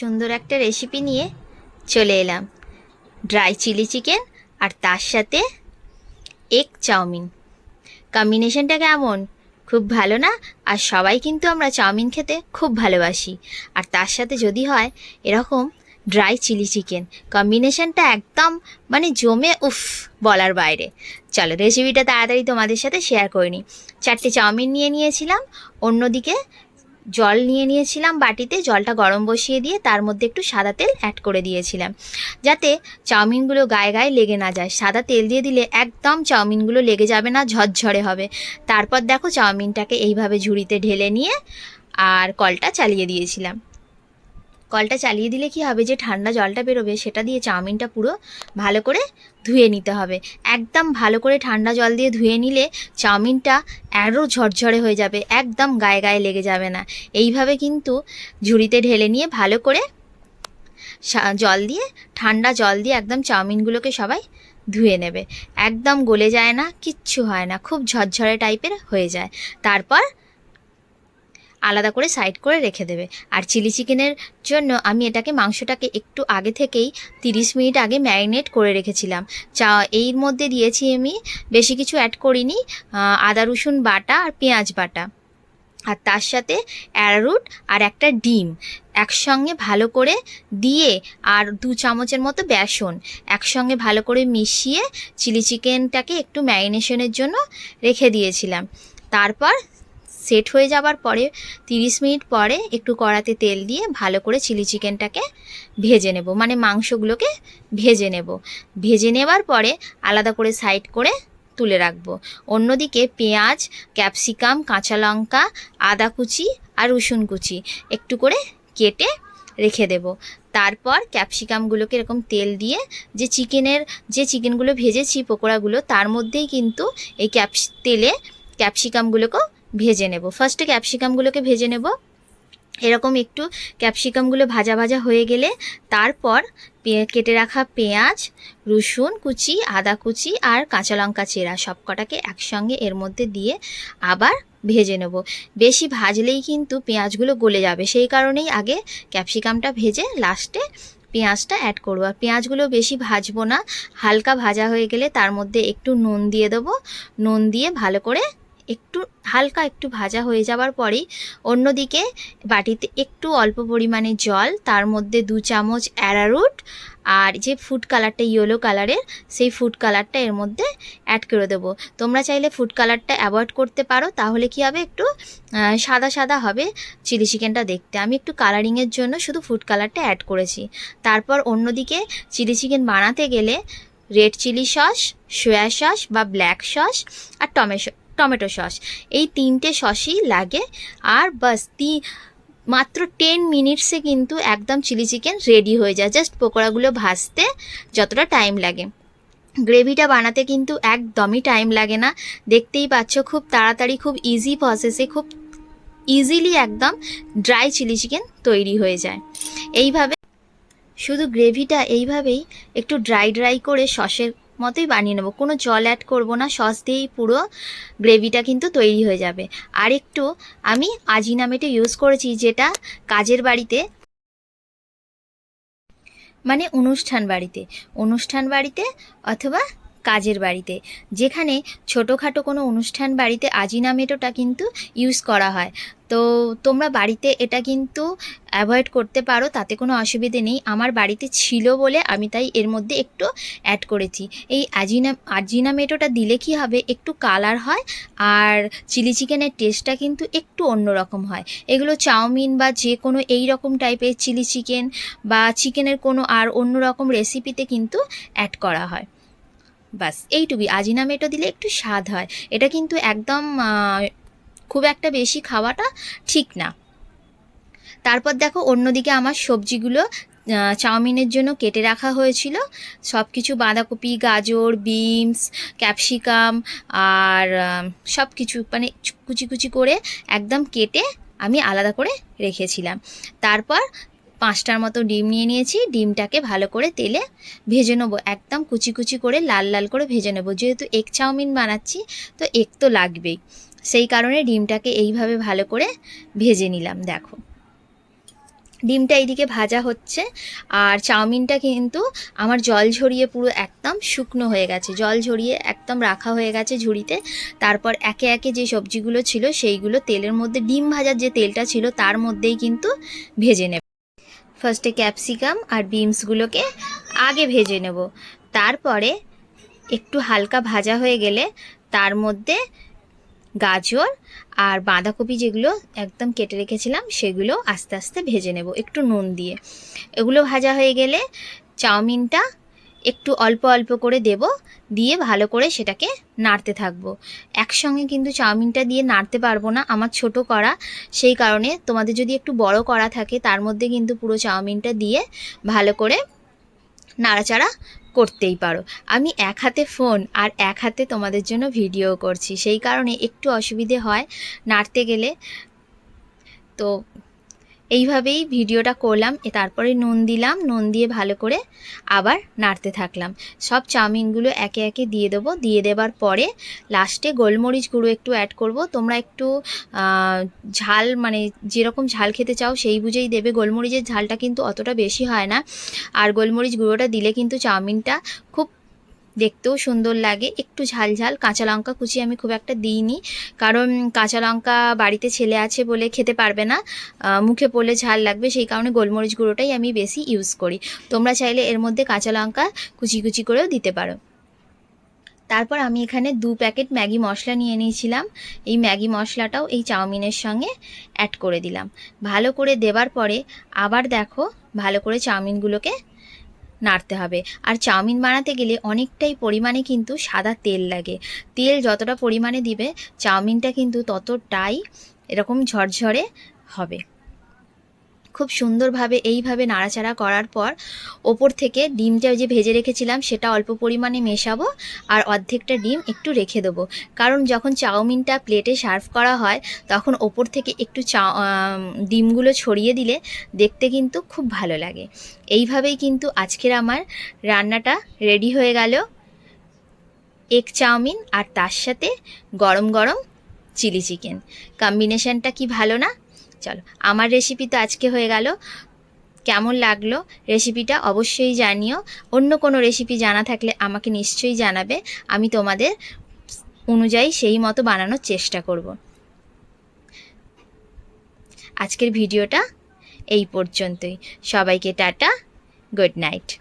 সুন্দর একটা রেসিপি নিয়ে চলে এলাম। ড্রাই চিলি চিকেন আর তার সাথে এগ চাউমিন। কম্বিনেশনটা কেমন? খুব ভালো না? আর সবাই কিন্তু আমরা চাউমিন খেতে খুব ভালোবাসি। আর তার সাথে যদি হয়, এরকম ড্রাই চিলি চিকেন কম্বিনেশনটা একদম মানে জমে উফ, বলার বাইরে। চলো রেসিপিটা তাড়াতাড়ি তোমাদের সাথে শেয়ার করে নিই। চারটে চাউমিন নিয়ে নিয়েছিলাম। অন্যদিকে জল নিয়ে নিয়েছিলাম বাটিতে, জলটা গরম বসিয়ে দিয়ে তার মধ্যে একটু সাদা তেল অ্যাড করে দিয়েছিলাম। যাতে চাউমিনগুলো গায়ে গায়ে লেগে না যায়। সাদা তেল দিয়ে দিলে একদম চাউমিনগুলো লেগে যাবে না, ঝরঝরে হবে। তারপর দেখো চাউমিনটাকে এইভাবে ঝুড়িতে ঢেলে নিয়ে আর কলটা চালিয়ে দিয়েছিলাম। কলটা চালিয়ে দিলে কি হবে? যে ঠান্ডা জলটা বেরোবে, সেটা দিয়ে চাউমিনটা পুরো ভালো করে ধুয়ে নিতে হবে। একদম ভালো করে ঠান্ডা জল দিয়ে ধুয়ে নিলে চাউমিনটা আরও ঝরঝরে হয়ে যাবে, একদম গায়ে গায়ে লেগে যাবে না। এইভাবে কিন্তু ঝুড়িতে ঢেলে নিয়ে ভালো করে জল দিয়ে, ঠান্ডা জল দিয়ে একদম চাউমিনগুলোকে সবাই ধুয়ে নেবে। একদম গলে যায় না, কিচ্ছু হয় না, খুব ঝরঝরে টাইপের হয়ে যায়। তারপর আলাদা করে সাইড করে রেখে দেবে। আর চিলি চিকেনের জন্য আমি এটাকে মাংসটাকে একটু আগে থেকেই তিরিশ মিনিট আগে ম্যারিনেট করে রেখেছিলাম। চা, এর মধ্যে দিয়েছি আমি বেশি কিছু অ্যাড করিনি আদা, রসুন বাটা আর পেঁয়াজ বাটা। আর তার সাথে অ্যারারুট আর একটা ডিম একসঙ্গে ভালো করে দিয়ে আর দু চামচের মতো বেসন একসঙ্গে ভালো করে মিশিয়ে চিলি চিকেনটাকে একটু ম্যারিনেশনের জন্য রেখে দিয়েছিলাম। তারপর সেট হয়ে যাবার পরে তিরিশ মিনিট পরে একটু কড়াতে তেল দিয়ে ভালো করে চিলি চিকেনটাকে ভেজে নেব মানে মাংসগুলোকে ভেজে নেব। ভেজে নেবার পরে আলাদা করে সাইড করে তুলে রাখব। অন্যদিকে পেঁয়াজ, ক্যাপসিকাম, কাঁচা লঙ্কা, আদা কুচি আর রসুন কুচি একটু করে কেটে রেখে দেব। তারপর ক্যাপসিকামগুলোকে এরকম তেল দিয়ে যে চিকেনের, যে চিকেনগুলো ভেজেছি পকোড়াগুলো, তার মধ্যেই কিন্তু এই ক্যাপস, তেলে ক্যাপসিকামগুলোকেও ভেজে নেব। ফার্স্টে ক্যাপসিকামগুলোকে ভেজে নেব। এরকম একটু ক্যাপসিকামগুলো ভাজা ভাজা হয়ে গেলে তারপর কেটে রাখা পেঁয়াজ, রসুন কুচি, আদা কুচি আর কাঁচা লঙ্কা চেরা সব কটাকে একসঙ্গে এর মধ্যে দিয়ে আবার ভেজে নেব। বেশি ভাজলেই কিন্তু পেঁয়াজগুলো গলে যাবে। সেই কারণেই আগে ক্যাপসিকামটা ভেজে লাস্টে পেঁয়াজটা অ্যাড করব। আর পেঁয়াজগুলো বেশি ভাজবো না। হালকা ভাজা হয়ে গেলে তার মধ্যে একটু নুন দিয়ে দেবো। নুন দিয়ে ভালো করে একটু হালকা একটু ভাজা হয়ে যাওয়ার পরেই অন্যদিকে বাটিতে একটু অল্প পরিমাণে জল, তার মধ্যে দু চামচ অ্যারারুট আর যে ফুড কালারটা ইয়েলো কালারের সেই ফুড কালারটা এর মধ্যে অ্যাড করে দেবো। তোমরা চাইলে ফুড কালারটা অ্যাভয়েড করতে পারো, তাহলে কি হবে একটু সাদা সাদা হবে চিলি চিকেনটা দেখতে। আমি একটু কালারিংয়ের জন্য শুধু ফুড কালারটা অ্যাড করেছি। তারপর অন্যদিকে চিলি চিকেন বানাতে গেলে red chilli sauce soy sauce বা ব্ল্যাক সস আর টমেটো টমেটো সস। এই তিনটে সসই লাগে। আর বাস, তি, মাত্র টেন মিনিটসে কিন্তু একদম চিলি চিকেন রেডি হয়ে যায়। জাস্ট পকোড়াগুলো ভাজতে যতটা টাইম লাগে। গ্রেভিটা বানাতে কিন্তু একদমই টাইম লাগে না। দেখতেই পাচ্ছ, খুব তাড়াতাড়ি, খুব ইজি প্রসেসে খুব ইজিলি একদম ড্রাই চিলি চিকেন তৈরি হয়ে যায়। এইভাবে, শুধু গ্রেভিটা এইভাবেই একটু ড্রাই ড্রাই করে সসের মতোই বানিয়ে নেব। কোনো জল অ্যাড করব না, সস দিয়েই পুরো গ্রেভিটা কিন্তু তৈরি হয়ে যাবে। আর একটু আমি আজিনামেটো ইউজ করেছি যেটা কাজের বাড়িতে মানে অনুষ্ঠান বাড়িতে। অনুষ্ঠান বাড়িতে অথবা কাজের বাড়িতে। যেখানে ছোটোখাটো কোনো অনুষ্ঠান বাড়িতে আজিনামেটোটা কিন্তু ইউজ করা হয়। তো তোমরা বাড়িতে এটা কিন্তু অ্যাভয়েড করতে পারো, তাতে কোনো অসুবিধে নেই। আমার বাড়িতে ছিল বলে আমি তাই এর মধ্যে একটু অ্যাড করেছি। এই আজিনা আজিনামেটোটা দিলে কি হবে? একটু কালার হয় আর চিলি চিকেনের টেস্টটা কিন্তু একটু অন্যরকম হয়। এগুলো চাউমিন বা যে কোনো এই রকম টাইপের চিলি চিকেন বা চিকেনের কোনো আর অন্য রকম রেসিপিতে কিন্তু অ্যাড করা হয়। বাস এইটুকুই। আজিনা মেটো দিলে একটু স্বাদ হয়। এটা কিন্তু একদম খুব একটা বেশি খাওয়াটা ঠিক না। তারপর দেখো অন্যদিকে আমার সবজিগুলো চাউমিনের জন্য কেটে রাখা হয়েছিল। সব কিছু বাঁধাকপি, গাজর, বিনস, ক্যাপসিকাম আর সব কিছু মানে কুচি কুচি করে একদম কেটে আমি আলাদা করে রেখেছিলাম। তারপর পাঁচটার মতো ডিম নিয়ে নিয়েছি। ডিমটাকে ভালো করে তেলে ভেজে নেব। একদম কুচি কুচি করে, লাল লাল করে ভেজে নেব। যেহেতু এগ চাউমিন বানাচ্ছি, তো এগ তো লাগবেই। সেই কারণে ডিমটাকে এইভাবে ভালো করে ভেজে নিলাম, দেখো। ডিমটা এইদিকে ভাজা হচ্ছে, আর চাউমিনটা কিন্তু আমার জল ঝরিয়ে পুরো একদম শুকনো হয়ে গেছে। জল ঝরিয়ে একদম রাখা হয়ে গেছে ঝুড়িতে। তারপর একে একে যে সবজিগুলো ছিল, সেইগুলো তেলের মধ্যে, ডিম ভাজার যে তেলটা ছিল, তার মধ্যেই কিন্তু ভেজে নেব। ফার্স্টে ক্যাপসিকাম আর বিনসগুলোকে আগে ভেজে নেব। তারপরে একটু হালকা ভাজা হয়ে গেলে তার মধ্যে গাজর আর বাঁধাকপি যেগুলো একদম কেটে রেখেছিলাম, সেগুলো আস্তে আস্তে ভেজে নেব একটু নুন দিয়ে। এগুলো ভাজা হয়ে গেলে চাউমিনটা একটু অল্প অল্প করে দেব, দিয়ে ভালো করে সেটাকে নাড়তে থাকব। একসঙ্গে কিন্তু চাউমিনটা দিয়ে নাড়তে পারব না, আমার ছোট করা সেই কারণে তোমাদের যদি একটু বড় করা থাকে, তার মধ্যে কিন্তু পুরো চাউমিনটা দিয়ে ভালো করে নাড়াচাড়া করতেই পারো। আমি এক হাতে ফোন আর এক হাতে তোমাদের জন্য ভিডিও করছি, সেই কারণে একটু অসুবিধে হয় নাড়তে গেলে। তো এইভাবেই ভিডিওটা করলাম, এ তারপরে নুন দিলাম, নুন দিয়ে ভালো করে আবার নাড়তে থাকলাম। সব চাউমিনগুলো একে একে দিয়ে দেবো, দিয়ে দেবার পরে লাস্টে গোলমরিচ গুঁড়ো একটু অ্যাড করব। তোমরা একটু ঝাল মানে যেরকম ঝাল খেতে চাও সেই বুঝেই দেবে। গোলমরিচের ঝালটা কিন্তু অতটা বেশি হয় না। আর গোলমরিচ গুঁড়োটা দিলে কিন্তু চাউমিনটা খুব দেখতেও সুন্দর লাগে। একটু ঝাল ঝাল কাঁচা লঙ্কা কুচি আমি খুব একটা দিইনি। কারণ কাঁচা লঙ্কা বাড়িতে ছেলে আছে বলে খেতে পারবে না। মুখে পড়লে ঝাল লাগবে, সেই কারণে গোলমরিচ গুঁড়োটাই আমি বেশি ইউজ করি। তোমরা চাইলে এর মধ্যে কাঁচা লঙ্কা কুচি কুচি করেও দিতে পারো। তারপর আমি এখানে দু প্যাকেট ম্যাগি মশলা নিয়ে নিয়েছিলাম। এই ম্যাগি মশলাটাও এই চাউমিনের সঙ্গে অ্যাড করে দিলাম। ভালো করে দেবার পরে আবার দেখো, ভালো করে চাউমিনগুলোকে নাড়তে হবে। আর চাউমিন বানাতে গেলে অনেকটাই পরিমাণে কিন্তু সাদা তেল লাগে। তেল যতটা পরিমাণে দিবে, চাউমিনটা কিন্তু ততটাই এরকম ঝরঝরে হবে। খুব সুন্দরভাবে এইভাবে নাড়াচাড়া করার পর ওপর থেকে ডিমটা যে ভেজে রেখেছিলাম, সেটা অল্প পরিমাণে মেশাবো আর অর্ধেকটা ডিম একটু রেখে দেবো। কারণ যখন চাউমিনটা প্লেটে সার্ভ করা হয়, তখন ওপর থেকে একটু চা ডিমগুলো ছড়িয়ে দিলে দেখতে কিন্তু খুব ভালো লাগে। এইভাবেই কিন্তু আজকের আমার রান্নাটা রেডি হয়ে গেল। এগ চাউমিন আর তার সাথে গরম গরম চিলি চিকেন কম্বিনেশনটা কি ভালো না? চলো, আমার রেসিপি তো আজকে হয়ে গেল। কেমন লাগল রেসিপিটা অবশ্যই জানিও। অন্য কোনো রেসিপি জানা থাকলে আমাকে নিশ্চয়ই জানাবে। আমি তোমাদের অনুযায়ী সেই মতো বানানোর চেষ্টা করব। আজকের ভিডিওটা এই পর্যন্তই। সবাইকে টাটা গুড নাইট